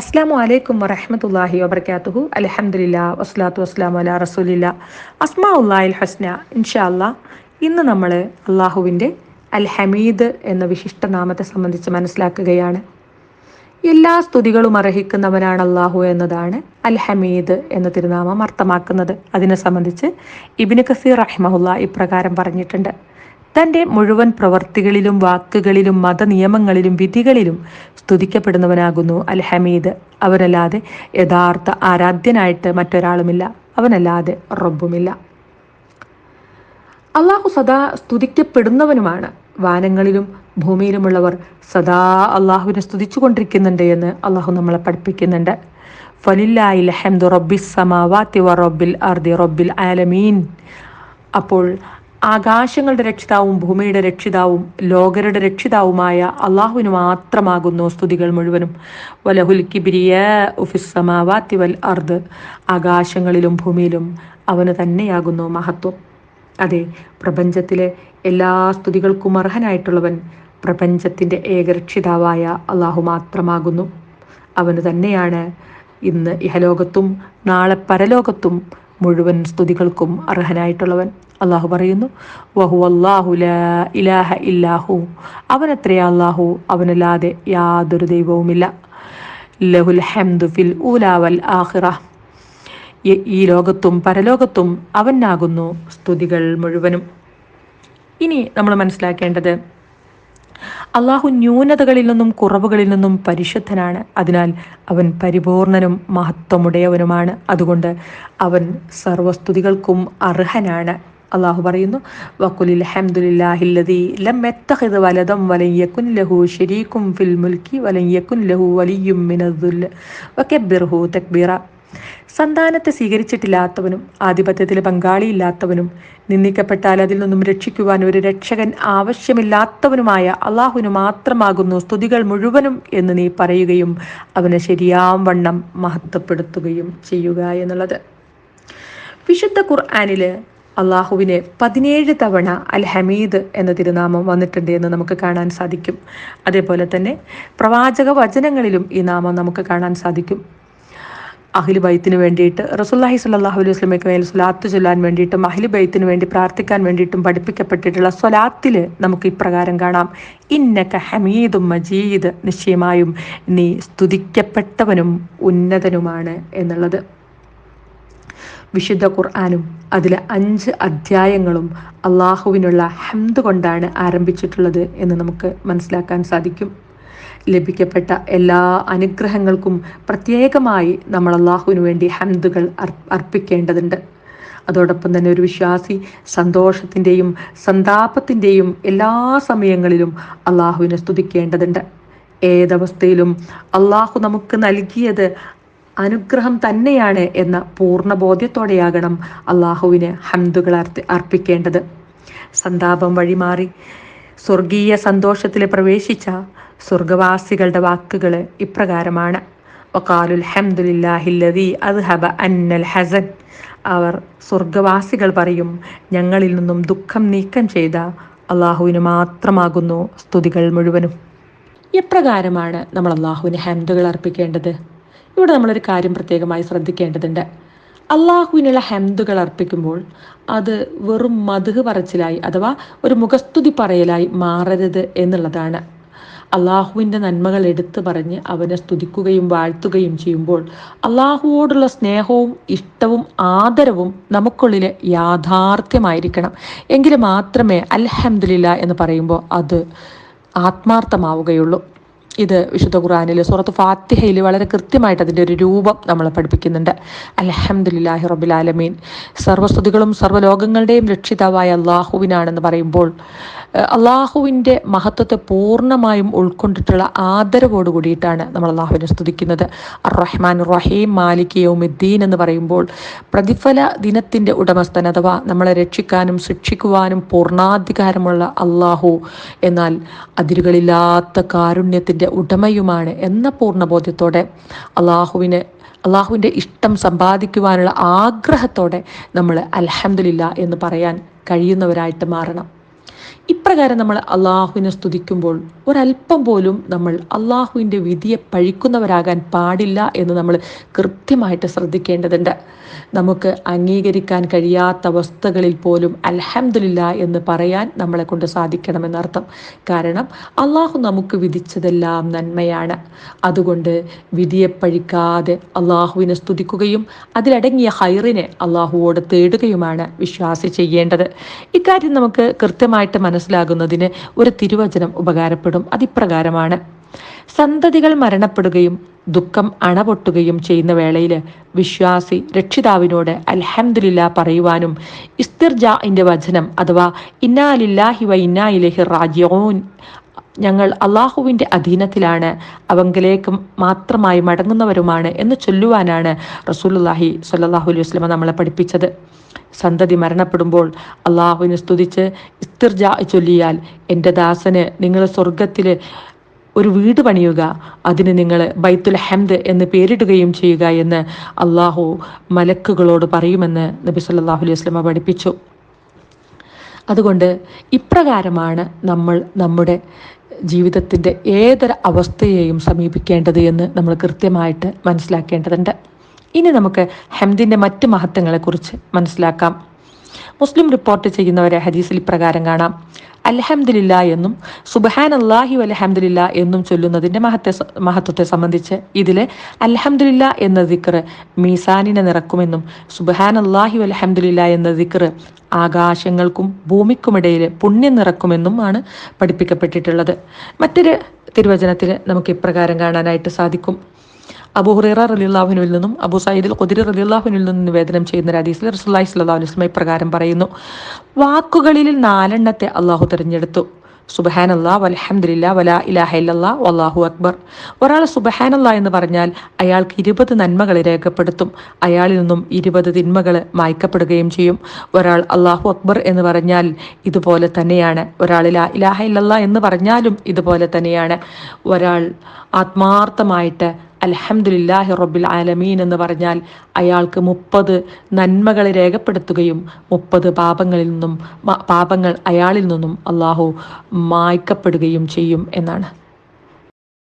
അസ്സാമു അലൈക്കും വറഹമത്തല്ലാഹി വബർക്കാത്തുഹു അലഹമുല്ല വസ്ലാത്തു വസ്ലാം അല റസൂലില്ല. അസ്മാഉല്ലാഹിൽ ഹസ്ന ഇൻഷാ അല്ലാ ഇന്ന് നമ്മൾ അള്ളാഹുവിന്റെ അൽ ഹമീദ് എന്ന വിശിഷ്ട നാമത്തെ സംബന്ധിച്ച് മനസ്സിലാക്കുകയാണ്. എല്ലാ സ്തുതികളും അർഹിക്കുന്നവനാണ് അള്ളാഹു എന്നതാണ് അൽ ഹമീദ് എന്ന തിരുനാമം അർത്ഥമാക്കുന്നത്. അതിനെ സംബന്ധിച്ച് ഇബിന് കസീർ റഹ്മഹുല്ല ഇപ്രകാരം പറഞ്ഞിട്ടുണ്ട്. തന്റെ മുഴുവൻ പ്രവർത്തികളിലും വാക്കുകളിലും മതനിയമങ്ങളിലും വിധികളിലും സ്തുതിക്കപ്പെടുന്നവനാകുന്നു അൽ ഹമീദ് അവനല്ലാതെ യഥാർത്ഥ ആരാധ്യനായിട്ട് മറ്റൊരാളുമില്ല. അവനല്ലാതെ റബ്ബുമില്ല. അള്ളാഹു സദാ സ്തുതിക്കപ്പെടുന്നവനുമാണ്. വാനങ്ങളിലും ഭൂമിയിലുമുള്ളവർ സദാ അള്ളാഹുവിനെ സ്തുതിച്ചു കൊണ്ടിരിക്കുന്നുണ്ട് എന്ന് അള്ളാഹു നമ്മളെ പഠിപ്പിക്കുന്നുണ്ട്. ഫലില്ലായി റബ്ബിൽ അർദി റബ്ബിൽ ആലമീൻ. അപ്പോൾ ആകാശങ്ങളുടെ രക്ഷിതാവും ഭൂമിയുടെ രക്ഷിതാവും ലോകരുടെ രക്ഷിതാവുമായ അള്ളാഹുവിന് മാത്രമാകുന്നു സ്തുതികൾ മുഴുവനും. വലഹുൽ കിബിരിയ ഉഫിസമാവാത്തി വൽ അർദ്. ആകാശങ്ങളിലും ഭൂമിയിലും അവന് തന്നെയാകുന്നു മഹത്വം. അതെ പ്രപഞ്ചത്തിലെ എല്ലാ സ്തുതികൾക്കും അർഹനായിട്ടുള്ളവൻ പ്രപഞ്ചത്തിന്റെ ഏകരക്ഷിതാവായ അള്ളാഹു മാത്രമാകുന്നു. അവന് തന്നെയാണ് ഇന്ന് ഇഹലോകത്തും നാളെ പരലോകത്തും മുഴുവൻ സ്തുതികൾക്കും അർഹനായിട്ടുള്ളവൻ. അള്ളാഹു പറയുന്നു വഹു അള്ളാഹു ഇലാഹ ഇല്ലാഹു. അവനത്രേ അള്ളാഹു അവനല്ലാതെ യാതൊരു ദൈവവുമില്ല. ലഹുൽ ഹംദു ഫിൽ ഊലാവൽ ആഹിറ ഈ ലോകത്തും പരലോകത്തും അവനാകുന്നു സ്തുതികൾ മുഴുവനും. ഇനി നമ്മൾ മനസ്സിലാക്കേണ്ടത് അള്ളാഹു ന്യൂനതകളിൽ നിന്നും കുറവുകളിൽ നിന്നും പരിശുദ്ധനാണ്. അതിനാൽ അവൻ പരിപൂർണനും മഹത്വമുടയവനുമാണ്. അതുകൊണ്ട് അവൻ സർവസ്തുതികൾക്കും അർഹനാണ്. അള്ളാഹു പറയുന്നു വക്കുലിൽ ഹംദുലില്ലാഹില്ലതി ലം എത്തഹിദ് വലദം വലയ്യക്കുൻ ലഹു ശരീകും ഫിൽ മുൽക്കി വലയ്യക്കുൻ ലഹു വലിയും മിനദുൽ വക്കബിർഹു തക്ബീറ. സന്താനത്തെ സ്വീകരിച്ചിട്ടില്ലാത്തവനും ആധിപത്യത്തിൽ പങ്കാളിയില്ലാത്തവനും നിന്ദിക്കപ്പെട്ടാൽ അതിൽ നിന്നും രക്ഷിക്കുവാൻ ഒരു രക്ഷകൻ ആവശ്യമില്ലാത്തവനുമായ അള്ളാഹുവിന് മാത്രമാകുന്നു സ്തുതികൾ മുഴുവനും എന്ന് നീ പറയുകയും അവനെ ശരിയാം വണ്ണം മഹത്വപ്പെടുത്തുകയും ചെയ്യുക എന്നുള്ളത്. വിശുദ്ധ ഖുർആാനിൽ അള്ളാഹുവിന് പതിനേഴ് തവണ അൽ ഹമീദ് എന്ന തിരുനാമം വന്നിട്ടുണ്ട് എന്ന് നമുക്ക് കാണാൻ സാധിക്കും. അതേപോലെ തന്നെ പ്രവാചക വചനങ്ങളിലും ഈ നാമം നമുക്ക് കാണാൻ സാധിക്കും. അഹിലി ബൈത്തിന് വേണ്ടിയിട്ട് റസുല്ലാഹി സുല്ലാഹു അലൈഹി വസ്ലമയ്ക്ക് മേൽ സ്വലാത്ത് ചൊല്ലാൻ വേണ്ടിയിട്ടും അഹിലി ബൈത്തിന് വേണ്ടി പ്രാർത്ഥിക്കാൻ വേണ്ടിയിട്ടും പഠിപ്പിക്കപ്പെട്ടിട്ടുള്ള സ്വലാത്തിൽ നമുക്ക് ഇപ്രകാരം കാണാം. ഇന്നക ഹമീദും മജീദ്. നിശ്ചയമായും നീ സ്തുതിക്കപ്പെട്ടവനും ഉന്നതനുമാണ് എന്നുള്ളത്. വിശുദ്ധ ഖുർആാനും അതിലെ അഞ്ച് അധ്യായങ്ങളും അള്ളാഹുവിനുള്ള ഹംദ് കൊണ്ടാണ് ആരംഭിച്ചിട്ടുള്ളത് എന്ന് നമുക്ക് മനസ്സിലാക്കാൻ സാധിക്കും. ലഭിക്കപ്പെട്ട എല്ലാ അനുഗ്രഹങ്ങൾക്കും പ്രത്യേകമായി നമ്മൾ അള്ളാഹുവിന് വേണ്ടി ഹംദുകൾ അർപ്പിക്കേണ്ടതുണ്ട്. അതോടൊപ്പം തന്നെ ഒരു വിശ്വാസി സന്തോഷത്തിന്റെയും സന്താപത്തിന്റെയും എല്ലാ സമയങ്ങളിലും അള്ളാഹുവിനെ സ്തുതിക്കേണ്ടതുണ്ട്. ഏതവസ്ഥയിലും അള്ളാഹു നമുക്ക് നൽകിയത് അനുഗ്രഹം തന്നെയാണ് എന്ന പൂർണ ബോധ്യത്തോടെയാകണം അള്ളാഹുവിന് ഹംദുകൾ അർപ്പിക്കേണ്ടത്. സന്താപം വഴിമാറി സ്വർഗീയ സന്തോഷത്തിൽ പ്രവേശിച്ച സ്വർഗവാസികളുടെ വാക്കുകൾ ഇപ്രകാരമാണ്. വക്കാലുൽ ഹംദുലില്ലാഹില്ലതി അദ്ഹബ അന്നൽ ഹസൻ. അവർ സ്വർഗവാസികൾ പറയും ഞങ്ങളിൽ നിന്നും ദുഃഖം നീക്കം ചെയ്ത അള്ളാഹുവിന് മാത്രമാകുന്നു സ്തുതികൾ മുഴുവനും. എപ്രകാരമാണ് നമ്മൾ അള്ളാഹുവിന് ഹംദുകൾ അർപ്പിക്കേണ്ടത്. ഇവിടെ നമ്മളൊരു കാര്യം പ്രത്യേകമായി ശ്രദ്ധിക്കേണ്ടതുണ്ട്. അള്ളാഹുവിനുള്ള ഹെന്തുകൾ അർപ്പിക്കുമ്പോൾ അത് വെറും മധുഹ് പറച്ചിലായി അഥവാ ഒരു മുഖസ്തുതി പറയലായി മാറരുത് എന്നുള്ളതാണ്. അള്ളാഹുവിന്റെ നന്മകൾ എടുത്തു പറഞ്ഞ് അവനെ സ്തുതിക്കുകയും വാഴ്ത്തുകയും ചെയ്യുമ്പോൾ അള്ളാഹുവോടുള്ള സ്നേഹവും ഇഷ്ടവും ആദരവും നമുക്കുള്ളിൽ യാഥാർത്ഥ്യമായിരിക്കണം. എങ്കിൽ മാത്രമേ അൽഹംദുലില്ല എന്ന് പറയുമ്പോൾ അത് ആത്മാർത്ഥമാവുകയുള്ളൂ. ഇത് വിശുദ്ധ ഖുറാനിൽ സുറത്ത് ഫാത്തിഹയിൽ വളരെ കൃത്യമായിട്ട് അതിന്റെ ഒരു രൂപം നമ്മളെ പഠിപ്പിക്കുന്നുണ്ട്. അലഹമുല്ലാഹി റബുലാലമീൻ സർവസ്തുതികളും സർവലോകങ്ങളുടെയും രക്ഷിതാവായ അള്ളാഹുവിനാണെന്ന് പറയുമ്പോൾ അള്ളാഹുവിന്റെ മഹത്വത്തെ പൂർണമായും ഉൾക്കൊണ്ടിട്ടുള്ള ആദരവോട് കൂടിയിട്ടാണ് നമ്മൾ അള്ളാഹുവിനെ സ്തുതിക്കുന്നത്. റഹ്മാൻ റഹീം മാലിക് യൗമിദ്ദീൻ എന്ന് പറയുമ്പോൾ പ്രതിഫല ദിനത്തിന്റെ ഉടമസ്ഥൻ അഥവാ നമ്മളെ രക്ഷിക്കാനും ശിക്ഷിക്കുവാനും പൂർണാധികാരമുള്ള അള്ളാഹു എന്നാൽ അതിരുകളില്ലാത്ത കാരുണ്യത്തിന്റെ ഉടമയുമാണ് എന്ന പൂർണബോധ്യത്തോടെ അള്ളാഹുവിനെ അള്ളാഹുവിന്റെ ഇഷ്ടം സമ്പാദിക്കുവാനുള്ള ആഗ്രഹത്തോടെ നമ്മൾ അലഹമില്ല എന്ന് പറയാൻ കഴിയുന്നവരായിട്ട് മാറണം. ഇപ്രകാരം നമ്മൾ അള്ളാഹുവിനെ സ്തുതിക്കുമ്പോൾ ഒരല്പം പോലും നമ്മൾ അള്ളാഹുവിന്റെ വിധിയെ പഴിക്കുന്നവരാകാൻ പാടില്ല എന്ന് നമ്മൾ കൃത്യമായിട്ട് ശ്രദ്ധിക്കേണ്ടതുണ്ട്. നമുക്ക് അംഗീകരിക്കാൻ കഴിയാത്ത അവസ്ഥകളിൽ പോലും അലഹമില്ല എന്ന് പറയാൻ നമ്മളെ കൊണ്ട് സാധിക്കണമെന്നർത്ഥം. കാരണം അള്ളാഹു നമുക്ക് വിധിച്ചതെല്ലാം നന്മയാണ്. അതുകൊണ്ട് വിധിയെ പഴിക്കാതെ അള്ളാഹുവിനെ സ്തുതിക്കുകയും അതിലടങ്ങിയ ഹൈറിനെ അള്ളാഹുവോട് തേടുകയുമാണ് വിശ്വാസി ചെയ്യേണ്ടത്. ഇക്കാര്യം നമുക്ക് കൃത്യമായിട്ട് മനസ്സിലാകുന്നതിന് ഒരു തിരുവചനം ഉപകാരപ്പെടും. അതിപ്രകാരമാണ്. സന്തതികൾ മരണപ്പെടുകയും ദുഃഖം അണപൊട്ടുകയും ചെയ്യുന്ന വേളയിൽ വിശ്വാസി രക്ഷിതാവിനോട് അൽഹംദില്ല പറയുവാനും ഇസ്തിർജാഇന്റെ വചനം അഥവാ ഇന്നാലില്ലാഹി വ ഇന്നാ ഇലഹി ഞങ്ങൾ അള്ളാഹുവിന്റെ അധീനത്തിലാണ് അവങ്കിലേക്ക് മാത്രമായി മടങ്ങുന്നവരുമാണ് എന്ന് ചൊല്ലുവാനാണ് റസൂലുല്ലാഹി സല്ലാഹു അലൈഹി വസ്ലമ നമ്മളെ പഠിപ്പിച്ചത്. സന്തതി മരണപ്പെടുമ്പോൾ അള്ളാഹുവിനെ സ്തുതിച്ച് ഇസ്തിർജ ചൊല്ലിയാൽ എന്റെ ദാസന് നിങ്ങൾ സ്വർഗത്തിൽ ഒരു വീട് പണിയുക അതിന് നിങ്ങൾ ബൈത്തുൽ ഹംദ് എന്ന് പേരിടുകയും ചെയ്യുക എന്ന് അള്ളാഹു മലക്കുകളോട് പറയുമെന്ന് നബി സല്ലാഹു അലൈഹി വസ്ലമ പഠിപ്പിച്ചു. അതുകൊണ്ട് ഇപ്രകാരമാണ് നമ്മൾ നമ്മുടെ ജീവിതത്തിന്റെ ഏതൊരു അവസ്ഥയെയും സമീപിക്കേണ്ടത് എന്ന് നമ്മൾ കൃത്യമായിട്ട് മനസ്സിലാക്കേണ്ടതുണ്ട്. ഇനി നമുക്ക് ഹംദിന്റെ മറ്റ് മഹത്വങ്ങളെക്കുറിച്ച് മനസ്സിലാക്കാം. മുസ്ലിം റിപ്പോർട്ട് ചെയ്യുന്നവരെ ഹദീസിൽ ഇപ്രകാരം കാണാം. അൽഹംദില്ല എന്നും സുബഹാൻ അള്ളാഹി അലഹമ്മദില്ല എന്നും ചൊല്ലുന്നതിന്റെ മഹത്വ മഹത്വത്തെ സംബന്ധിച്ച് ഇതിലെ അലഹമ്മദില്ല എന്ന ദിക്ർ മീസാനിനെ നിറക്കുമെന്നും സുബഹാൻ അള്ളാഹി അലഹമ്മദില്ല എന്ന ദിക്ർ ആകാശങ്ങൾക്കും ഭൂമിക്കുമിടയിൽ പുണ്യം നിറക്കുമെന്നും ആണ് പഠിപ്പിക്കപ്പെട്ടിട്ടുള്ളത്. മറ്റൊരു തിരുവചനത്തിൽ നമുക്ക് ഇപ്രകാരം കാണാനായിട്ട് സാധിക്കും. അബു ഹുറൈറ റലിള്ളാഹുനുവിൽ നിന്നും അബു സയ്യിദിൽ കുതിരി റലിള്ളാഹുനിൽ നിന്നും നിവേദനം ചെയ്യുന്ന ഹദീസിൽ റസുല്ലാഹി സ്വല്ലല്ലാഹു വസ്ലമ ഇപ്രകാരം പറയുന്നു. വാക്കുകളിൽ നാലെണ്ണത്തെ അള്ളാഹു തിരഞ്ഞെടുത്തു. സുബഹാനല്ലാ വലഹമില്ല വല ഇലാഹ ഇല്ലല്ലാ വല്ലാഹു അക്ബർ. ഒരാൾ സുബഹാനല്ലാ എന്ന് പറഞ്ഞാൽ അയാൾക്ക് ഇരുപത് നന്മകൾ രേഖപ്പെടുത്തും. അയാളിൽ നിന്നും ഇരുപത് തിന്മകൾ മായ്ക്കപ്പെടുകയും ചെയ്യും. ഒരാൾ അള്ളാഹു അക്ബർ എന്ന് പറഞ്ഞാൽ ഇതുപോലെ തന്നെയാണ്. ഒരാൾ ഇലാ ഇലാഹ ഇല്ലല്ലാ എന്ന് പറഞ്ഞാലും ഇതുപോലെ തന്നെയാണ്. ഒരാൾ ആത്മാർത്ഥമായിട്ട് അലഹമുല്ലാഹി റബ്ബിൽ ആലമീൻ എന്ന് പറഞ്ഞാൽ അയാൾക്ക് മുപ്പത് നന്മകൾ രേഖപ്പെടുത്തുകയും മുപ്പത് പാപങ്ങളിൽ നിന്നും പാപങ്ങൾ അയാളിൽ നിന്നും അള്ളാഹു മായ്ക്കപ്പെടുകയും ചെയ്യും എന്നാണ്.